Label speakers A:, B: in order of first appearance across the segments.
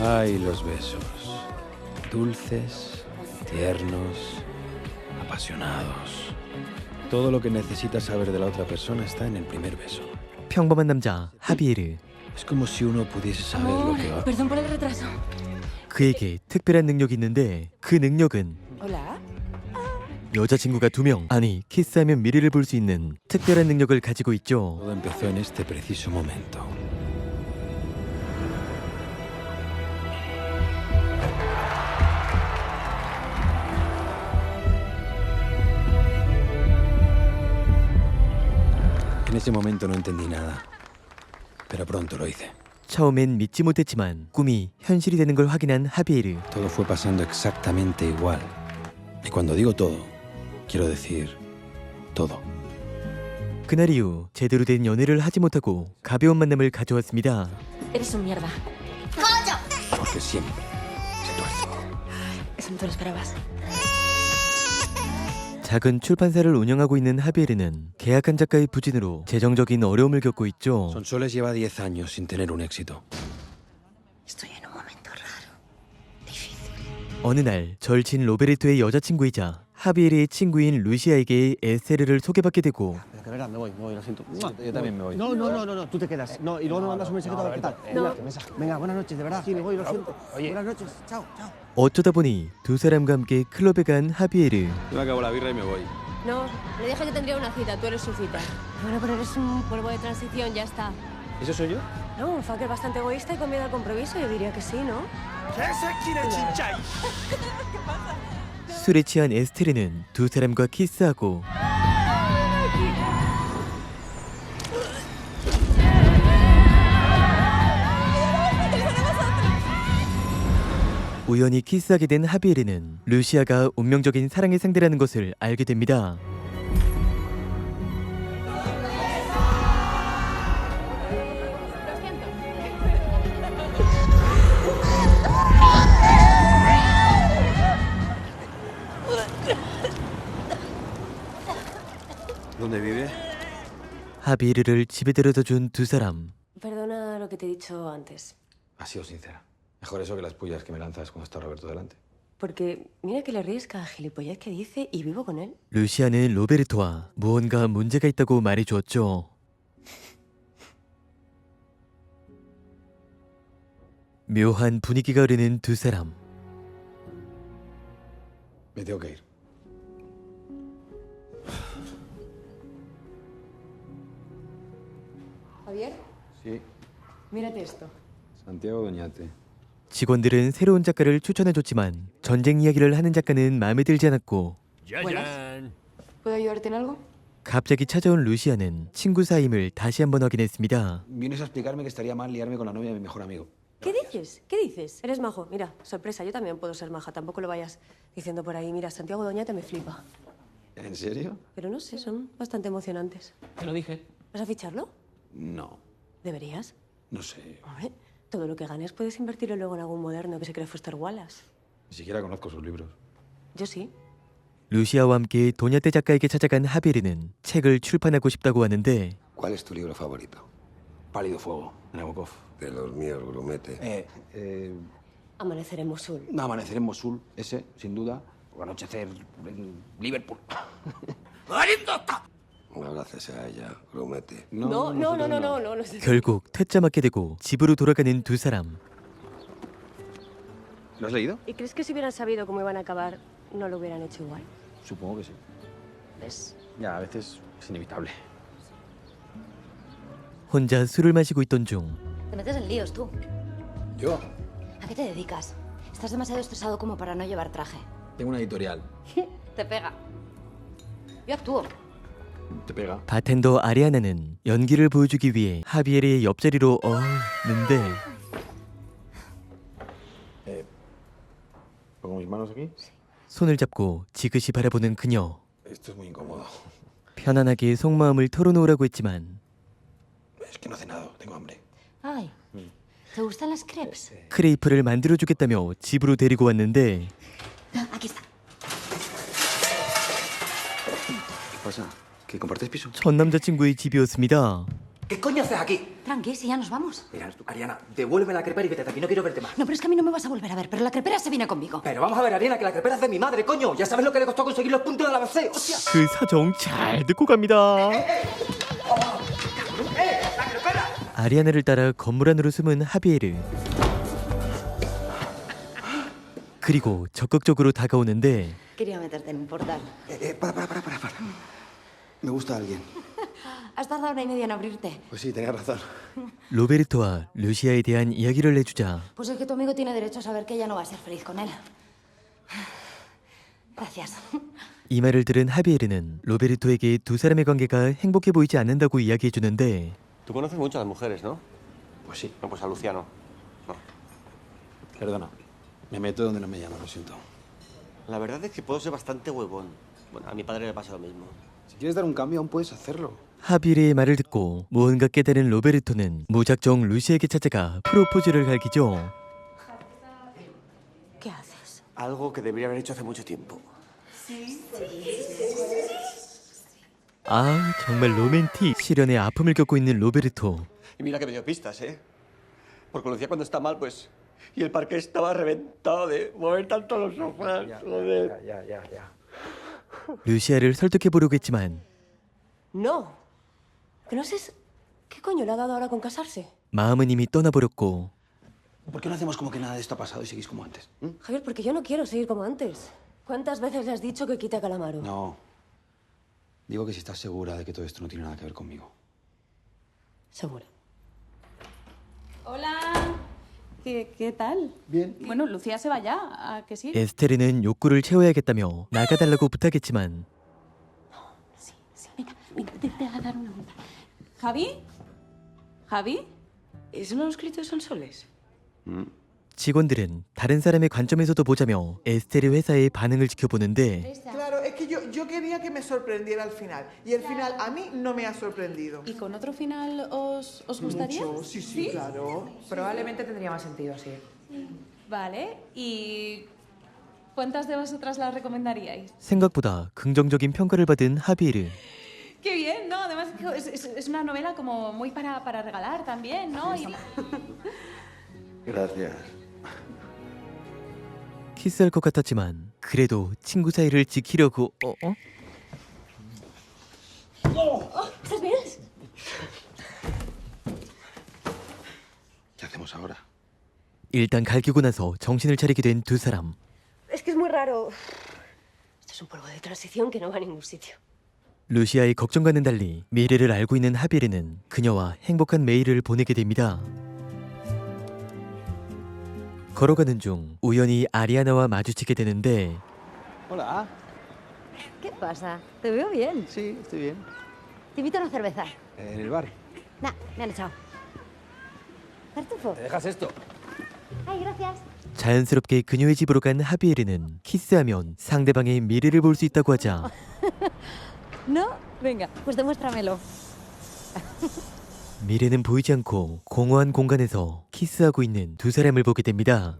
A: Ay, los besos. Dulces, tiernos, apasionados. Todo lo que necesitas saber de la otra persona está en el primer beso.
B: 평범한 남자 하비에르
A: Es como si uno pudiese saber lo que va.
C: perdón por el retraso.
B: 그에게 특별한 능력이 있는데 그 능력은
C: Hola.
B: 여자친구가 두 명 아니 키스하면 미래를 볼 수 있는 특별한 능력을 가지고 있죠
A: Todo empezó en este preciso momento. Ese momento no entendí nada, pero pronto lo hice.
B: 처음엔 믿지 못했지만 꿈이 현실이 되는 걸 확인한 하비에르
A: Todo fue pasando exactamente igual. Y cuando digo todo, quiero decir todo.
B: 그날 이후 제대로 된 연애를 하지 못하고 가벼운 만남을 가져왔습니다
C: Eres un mierda.
A: Porque siempre se tuerce.
C: Eso no te lo esperabas.
B: 작은 출판사를 운영하고 있는 하비에르는 계약한 작가의 부진으로 재정적인 어려움을 겪고 있죠
A: Sonsoles lleva 10 años sin tener un éxito.
C: Estoy en un momento raro. Difícil.
B: 어느 날 절친 로베르토의 여자친구이자 하비에르의 친구인 루시아에게 에스테르를 소개받게 되고
D: De verdad, me voy, me voy, lo siento.
A: Yo también me voy.
D: No, no, no, no, no, tú te quedas. No, y luego me mandas un mensaje a ver qué tal. Venga, mensaje. Venga, buenas noches, de verdad. Sí, me voy, lo siento. Buenas noches, chao, chao.
B: 어쩌다 보니 두 사람과 함께 클럽에 간 하비에르
A: Yo me acabo la birra y me voy.
C: No, le dije que tendría una cita, tú eres su cita. Bueno, pero eres un polvo de transición, ya está.
A: ¿Eso soy yo?
C: No, un fucker bastante egoísta y con miedo al compromiso, yo diría que sí, ¿no?
B: 술에 취한 에스테르는 두 사람과 키스하고 우연히 키스하게 된 하비에르는 루시아가 운명적인 사랑의 상대라는 것을 알게 됩니다.
A: ¿Dónde vive?
B: 하비에르를 집에 데려다 준 두 사람.
C: Perdona lo que te he dicho antes.
A: Ha sido sincera. Mejor eso que las pullas que me lanzas cuando está Roberto delante.
C: Porque mira que le ríes cada gilipollez que dice y vivo con él.
B: 루시아는 로베르토와 무언가 문제가 있다고 말해 주었죠. 묘한 분위기가 흐르는 두 사람.
A: Me tengo que ir.
C: Javier,
A: Sí,
C: mírate esto.
A: Santiago Doñate.
B: 직원들은 새로운 작가를 추천해 줬지만 전쟁 이야기를 하는 작가는 마음에 들지 않았고
C: ¿Puedo ayudarte en algo?
B: 갑자기 찾아온 루시아는 친구 사임을 다시 한번 확인했습니다.
A: Vienes a explicarme que estaría mal liarme con la novia de mi mejor amigo.
C: ¿Qué dices? ¿Qué dices? Eres majo. Mira, sorpresa, yo también puedo ser maja. Tampoco lo vayas diciendo por ahí. Mira, Santiago Doñate me flipa.
A: ¿En serio?
C: Pero no sé, son bastante emocionantes.
D: Te lo dije.
C: ¿Vas a ficharlo?
A: No,
C: Deberías.
A: no sé.
C: Hombre, todo lo que ganes puedes invertirlo luego en algún moderno que se cree Foster Wallace.
A: Ni siquiera conozco sus libros.
C: Yo sí.
B: 루시아와 함께 도냐테 작가에게 찾아간 하베르는 책을 출판하고 싶다고 하는데
E: ¿Cuál es tu libro favorito?
A: Pálido fuego, de Nabokov.
E: De los míos, grumete.
A: Eh, eh,
C: Amanecer en Mosul.
A: amanecer en Mosul, ese, sin duda. O anochecer en Liverpool.
E: No gracias a ella, grumete.
C: No, no, no, no, no, no, no sé.
B: 결국 퇴짜 맞게 되고 집으로 돌아가는 두 사람.
A: ¿Lo has leído?
C: ¿Y crees que si hubieran sabido cómo iban a acabar, no lo hubieran hecho igual?
A: Supongo que sí.
C: ¿Ves?
A: Ya, a veces es inevitable.
B: 혼자 술을 마시고 있던 중
F: Te metes en líos tú.
A: Yo
F: ¿A qué te dedicas? Estás demasiado estresado como para no llevar traje.
A: tengo una editorial.
F: Te pega. Yo actúo.
B: 바텐더 아리아나는 연기를 보여주기 위해 하비에르의 옆자리로 어는데
A: Pongo mis manos aquí.
B: 손을 잡고 지그시 바라보는 그녀.
A: Esto es muy incómodo.
B: 편안하게 속마음을 털어놓으라고 했지만
A: Es que no hace nada, tengo hambre.
F: Ay. ¿Te gustan las crepes?
B: 크레이프를 만들어주겠다며 집으로 데리고 왔는데
A: ¿Que compartes piso?
B: 전 남자친구의 집이었습니다.
G: ¿Qué coño haces aquí?
F: Tranqui, si ya nos vamos.
G: Mira, Ariana, devuélveme la crepera y vete de aquí. No quiero verte más.
F: No, pero es que a mí no me vas a volver a ver, pero la crepera se viene conmigo.
G: Pero vamos a ver, Ariana, que la crepera es de mi madre, coño. Ya sabes lo que le costó conseguir los puntos de la ABC. ¡Hostia!
B: 그 사정 잘 듣고 갑니다. 아리아나를 따라 건물 안으로 숨은 하비에르. 그리고 적극적으로 다가오는데
F: Quería meterte en un portal.
D: Eh, eh, para, para, para, para, para. Me gusta alguien.
F: Has tardado una y media en abrirte.
D: Pues sí, tenías razón.
B: 로베르토와 루시아에 대한 이야기를 해주자
F: Pues es que tu amigo tiene derecho a saber que ella no va a ser feliz con él. Gracias.
B: 이 말을 들은 하비에르는 로베르토에게 두 사람의 관계가 행복해 보이지 않는다고 이야기해주는데
H: Tú conoces mucho a las mujeres, ¿no?
D: Pues sí.
H: No, pues a Luciano. No.
A: Perdona. Me meto donde no me llaman, lo siento.
H: La verdad es que puedo ser bastante huevón. Bueno, a mi padre le pasa lo mismo.
A: Si quieres dar un cambio, aún puedes hacerlo.
B: 하비에르의 말을 듣고 무언가 깨달은 로베르토는 무작정 루시에게 찾아가 프로포즈를 갈기죠.
C: ¿Qué haces?
H: Algo que debería haber hecho hace mucho tiempo.
B: 아 정말 로맨틱 시련의 아픔을 겪고 있는 로베르토
H: Y mira que me dio pistas, ¿eh? Porque Lucía cuando está mal, pues... Y el parque estaba reventado de mover tanto los sofás. Joder.
D: Ya, ya, ya.
B: 루시아를 설득해보려고 했지만
C: No. Que no sé... ¿Qué coño le ha dado ahora con casarse?
B: 마음은 이미 떠나버렸고
A: ¿Por qué no hacemos como que nada de esto ha pasado y seguís como antes? ¿Mm?
C: Javier, porque yo no quiero seguir como antes. ¿Cuántas veces le has dicho que quite a Calamaro?
A: No. Digo que si estás segura de que todo esto no tiene nada que ver conmigo.
C: Seguro.
I: Hola. ¿Qué, qué tal?
D: Bien.
I: Bueno, Lucía se va ya. ¿A que sí?
B: 에스테르는 욕구를 채워야겠다며 나가달라고 부탁했지만
I: Venga, venga, te, te voy a dar una vuelta. ¿Javi? ¿Javi?
C: ¿Eso no lo escrito son soles?
B: 직원들은 다른 사람의 관점에서도 보자며 에스테르 회사의 반응을 지켜보는데
J: yo, yo quería que me sorprendiera al final. Y el final a mí no me ha sorprendido.
I: ¿Y con otro final os, os gustaría?
J: Mucho, sí, sí, claro.
K: Probablemente tendría más sentido, sí.
I: Vale. ¿Y cuántas de vosotras la recomendaríais?
B: 생각보다 긍정적인 평가를 받은 하비에르
I: Qué bien, ¿no? Además es, es- es una novela como muy para, para regalar también, ¿no? Y-
D: Gracias.
B: 키스할 것 같았지만 그래도 친구 사이를 지키려고 어? 어?
C: ¿Estás bien?
A: ¿Qué hacemos ahora?
B: 일단 갈기고 나서 정신을 차리게 된 두 사람
C: Es que es muy raro. Esto es un polvo de transición que no va a ningún sitio.
B: 루시아의 걱정과는 달리 미래를 알고 있는 하비에르는 그녀와 행복한 메일을 보내게 됩니다. 걸어가는 중 우연히 아리아나와 마주치게 되는데
D: Hola.
F: ¿Qué pasa? Te veo bien.
D: Sí, estoy bien.
F: Te invito a una cerveza.
D: En el bar.
F: Nah, me han echado. Tartufo.
D: ¿Me dejas esto?
F: Ay, gracias.
B: 자연스럽게 그녀의 집으로 간 하비에르는 키스하면 상대방의 미래를 볼 수 있다고 하자
F: ¿No? Venga, pues demuéstramelo.
B: 미래는 보이지 않고 공허한 공간에서 키스하고 있는 두 사람을 보게 됩니다.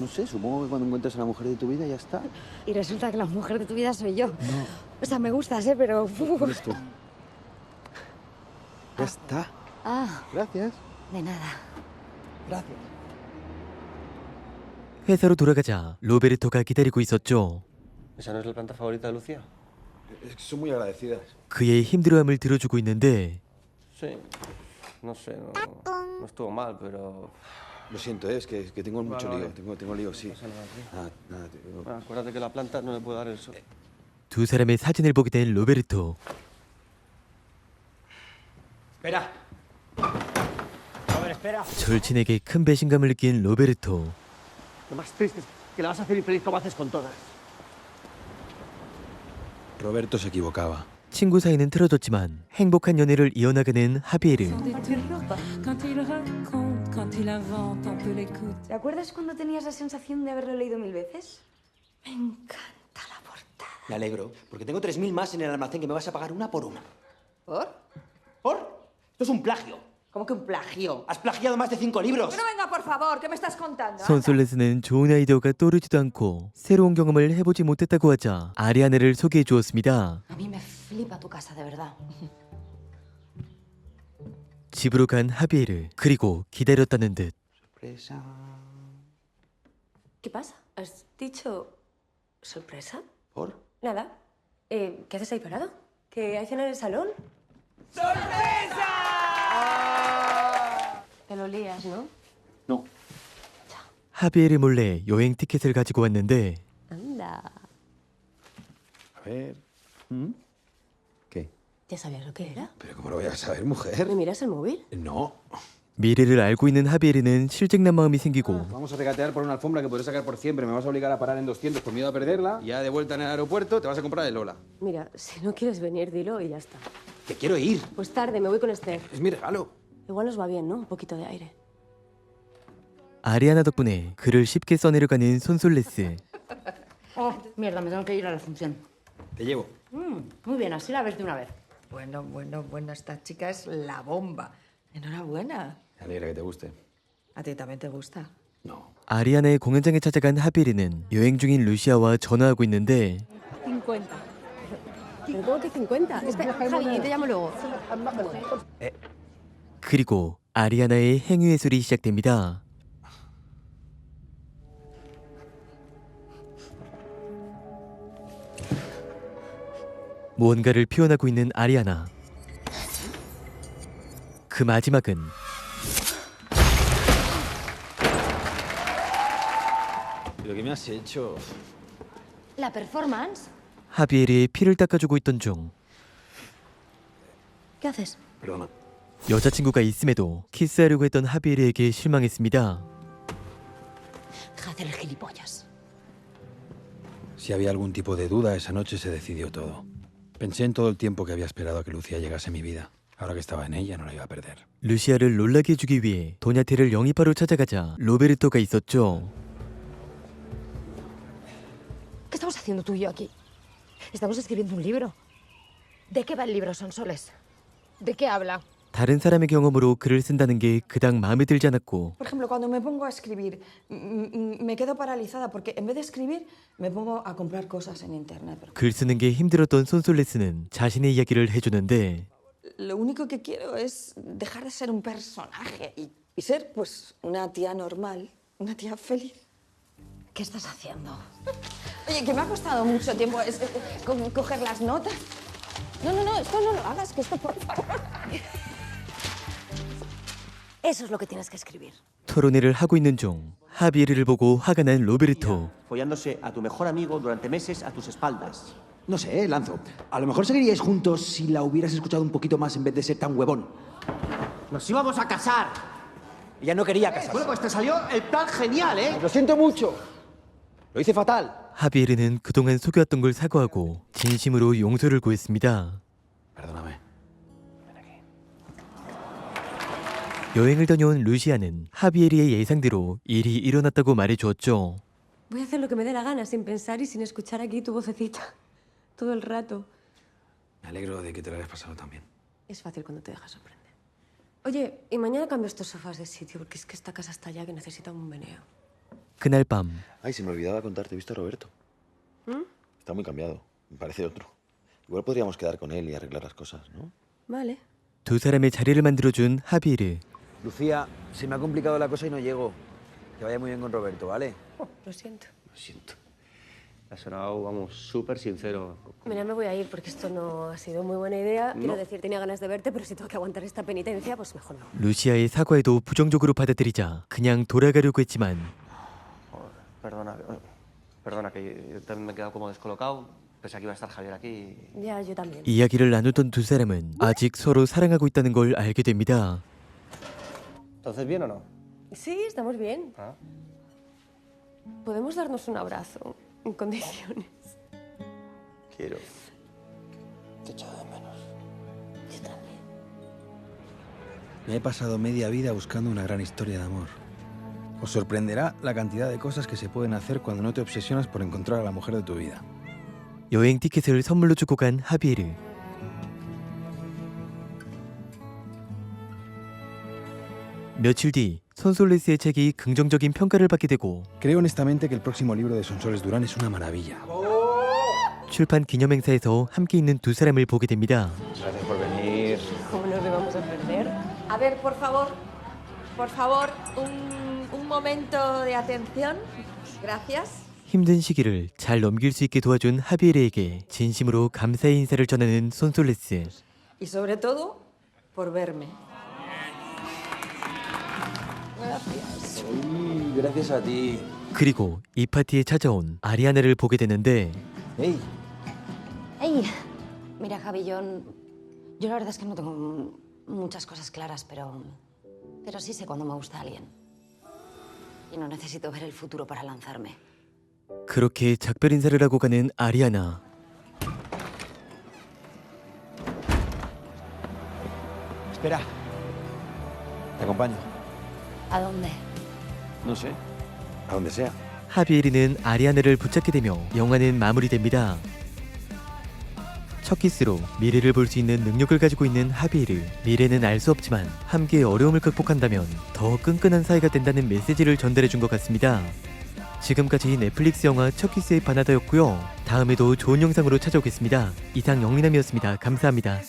D: No sé, supongo que cuando encuentres a la mujer de tu vida ya está.
F: Y resulta que la mujer de tu vida soy yo. O sea, me gustas, ¿eh? Pero...
D: Eres tú. Ya está.
F: Ah,
D: Gracias.
F: de nada.
D: Gracias.
B: 회사로 돌아가자 로베르토가 기다리고 있었죠.
H: ¿Esa no es la planta favorita de Lucía?
A: Es que son muy agradecidas.
B: 그의 힘들어함을 들어주고 있는데
H: Sí. No sé, no, no estuvo mal, pero...
A: Lo siento, ¿eh? es que, que tengo mucho
H: Vale,
A: lío.
H: vale.
A: Tengo, tengo lío, sí.
H: nada.
A: Nada, tío.
H: Bueno, acuérdate que la planta no le puede dar el sol.
B: 두 사람의 사진을 보게 된 로베르토.
D: Espera. A ver, espera.
B: 절친에게 큰 배신감을 느낀 로베르토.
D: Lo más triste es que la vas a hacer infeliz como haces con todas.
A: Roberto se equivocaba.
B: 친구 사이는 틀어졌지만 행복한 연애를 이어나가는 하비에르.
F: ¿Te acuerdas cuando tenías la sensación de haberlo leído mil veces? Me encanta la portada.
G: Me alegro, porque tengo 3.000 más en el almacén que me vas a pagar una por una.
F: ¿Por?
G: ¿Por? Esto es un plagio.
K: ¿Cómo que un plagio?
H: Has plagiado más de cinco libros.
K: Pero venga, por favor, ¿qué me estás contando?
B: 손솔레스는 좋은 아이디어가 떠오르지도 않고 새로운 경험을 해보지 못했다고 하자 아리아나를 소개해 주었습니다.
F: A mí me flipa tu casa, de verdad.
B: 집으로 간 하비에르 그리고 기다렸다는 듯
C: ¿Qué pasa? ¿Has dicho sorpresa?
E: ¿Por?
C: Nada. Eh, ¿Qué haces ahí parado? ¿Que hay cena en el salón? ¡Sorpresa! Lías,
H: ¿no?
B: 하비에르 몰래 여행 티켓을 가지고 왔는데
C: Anda.
A: A ver. ¿Qué?
C: ¿Ya sabías lo que era?
A: ¿Pero cómo lo voy a saber, mujer?
C: ¿Me miras el móvil?
A: No.
B: 미래를 알고 있는 하비에르는 실직난 마음이 생기고
L: Vamos a regatear por una alfombra que podré sacar por siempre. Me vas a obligar a parar en 200 por miedo a perderla. Y ya de vuelta en el aeropuerto te vas a comprar el Lola.
C: Mira, si no quieres venir, dilo y ya está.
L: Que quiero ir.
C: Pues tarde, me voy con Esther.
L: Es mi regalo.
C: Igual nos va bien, ¿no? Un poquito de aire.
B: 아리아나 덕분에 글을 쉽게 써내려가는 손솔레스
F: Oh, mierda, me tengo que ir a la función.
L: Te llevo.
F: Mm, muy bien, así la ves de una vez.
K: Bueno, bueno, bueno, esta chica es la bomba. Enhorabuena.
L: Me alegra que te guste.
K: ¿A ti también te gusta?
B: 아리아나의 공연장에 찾아간 하비에르는 여행 중인 루시아와 전화하고 있는데
C: 50. ¿Pero cómo que 50? Espera, Javi, te llamo luego.
B: 그리고 아리아나의 행위 예술이 시작됩니다. 무언가를 표현하고 있는 아리아나. 그 마지막은
A: ¿Pero qué me has hecho?
F: La performance.
B: 하비에르의 피를 닦아주고 있던 중
C: ¿Qué haces?
A: Perdona.
B: 여자친구가 있음에도 키스하려고 했던 하비에르에게 실망했습니다.
F: Hacer el gilipollas.
A: Si había algún tipo de duda, esa noche se decidió todo. Pensé en todo el tiempo que había esperado a que Lucía llegase a mi vida. Ahora que estaba en ella, no la iba a perder.
B: 루시아를 놀라게 해주기 위해 도냐테를 영입하러 찾아가자 로베르토가 있었죠.
F: ¿Qué estamos haciendo tú y yo aquí? Estamos escribiendo un libro. ¿De qué va el libro, Sonsoles? ¿De qué habla?
B: 다른 사람의 경험으로 글을 쓴다는 게 그닥 마음에 들지 않았고
J: Por ejemplo, cuando me pongo a escribir, m- m- me quedo paralizada porque en vez de escribir, me pongo a comprar cosas en internet. Pero
B: 글 쓰는 게 힘들었던 손솔레스는 자신의 이야기를 해주는데
J: lo único que quiero es dejar de ser un personaje y, y ser, pues, una tía normal, una tía feliz.
F: ¿Qué estás haciendo?
J: Oye, que me ha costado mucho tiempo es- eh, co- coger las notas. No, no, no, esto no lo hagas, que esto, por favor.
C: Eso es lo que tienes que escribir.
B: 토론회를 하고 있는 중 하비에르를 보고 화가 난 로베르토
H: Follándose a tu mejor amigo durante meses a tus espaldas.
D: No sé, Lanzo. A lo mejor seguiríais juntos si la hubieras escuchado un poquito más en vez de ser tan huevón.
H: Nos íbamos a casar. Ella no quería casarse. Bueno, pues te salió el plan genial, ¿eh?
D: Lo siento mucho. Lo hice fatal.
B: 하비에르는 그동안 속여왔던 걸 사과하고 진심으로 용서를 구했습니다.
A: Perdóname.
B: 여행을 다녀온 루시아는 하비에르의 예상대로 일이 일어났다고 말해주었죠.
C: Voy a hacer lo que me dé la gana, sin pensar y sin escuchar aquí tu vocecita. Todo el rato.
A: Me alegro de que te lo hayas pasado también.
C: Es fácil cuando te dejas sorprender. Oye, y mañana cambio estos sofás de sitio, porque es que esta casa está ya que necesita un meneo.
B: 그날 밤
M: Ay, se me olvidaba contarte, he visto a Roberto.
C: ¿Mm?
M: Está muy cambiado, me parece otro. Igual podríamos quedar con él y arreglar las cosas, ¿no?
C: Vale.
B: 두 사람의 자리를 만들어준 하비에르
L: Lucía, se me ha complicado la cosa y no llego. Que vaya muy bien con Roberto, ¿vale?
C: Lo siento.
H: Lo siento. Ha sonado, vamos, súper sincero.
C: Mira, me voy a ir porque esto no ha sido muy buena idea. Quiero
H: No.
C: decir, tenía ganas de verte, pero si tengo que aguantar esta penitencia, pues mejor no.
B: 루시아의 사과에도 부정적으로 받아들이자 그냥 돌아가려고 했지만
H: Perdona, eh, perdona, que yo también me he quedado como descolocado. Pensé que iba a estar Javier aquí.
C: Ya, yo también.
B: 이야기를 나누던 두 사람은 아직 서로 사랑하고 있다는 걸 알게 됩니다.
H: Entonces, ¿bien o no?
C: Sí, estamos bien.
H: Ah.
C: Podemos darnos un abrazo en condiciones.
H: Quiero.
C: Yo también.
A: Me he pasado media vida buscando una gran historia de amor. Os sorprenderá la cantidad de cosas que se pueden hacer cuando no te obsesionas por encontrar a la mujer de tu vida.
B: 여행 티켓을 선물로 주고 간 하비에르 며칠 뒤 손솔레스의 책이 긍정적인 평가를 받게 되고
A: Creo honestamente que el próximo libro de Sonsoles Durán es una maravilla.
B: 출판 기념 행사에서 함께 있는 두 사람을 보게 됩니다.
L: Gracias por venir.
C: ¿Cómo nos vamos a perder?
K: A ver, por favor, por favor, un, un momento de atención. Gracias.
B: 힘든 시기를 잘 넘길 수 있게 도와준 하비에르에게 진심으로 감사의 인사를 전하는 손솔레스.
J: Y sobre todo, por verme.
L: Uy, gracias a ti.
B: 그리고 이 파티에 찾아온 아리아나를 보게 되는데
L: Hey,
F: Ey, mira, Javi, yo, yo la verdad es que no tengo m- muchas cosas claras, pero, pero sí sé cuándo me gusta alguien. Y no necesito ver el futuro para lanzarme.
B: 그렇게 작별 인사를 하고 가는 아리아나.
M: Espera. Te acompaño.
F: ¿A dónde?
M: No sé. A donde sea.
B: 하비에르는 아리아나를 붙잡게 되며 영화는 마무리됩니다. 첫 키스로 미래를 볼 수 있는 능력을 가지고 있는 하비에르. 미래는 알 수 없지만 함께 어려움을 극복한다면 더 끈끈한 사이가 된다는 메시지를 전달해 준 것 같습니다. 지금까지 넷플릭스 영화 첫 키스의 바나다였고요. 다음에도 좋은 영상으로 찾아오겠습니다. 이상 영민함이었습니다. 감사합니다.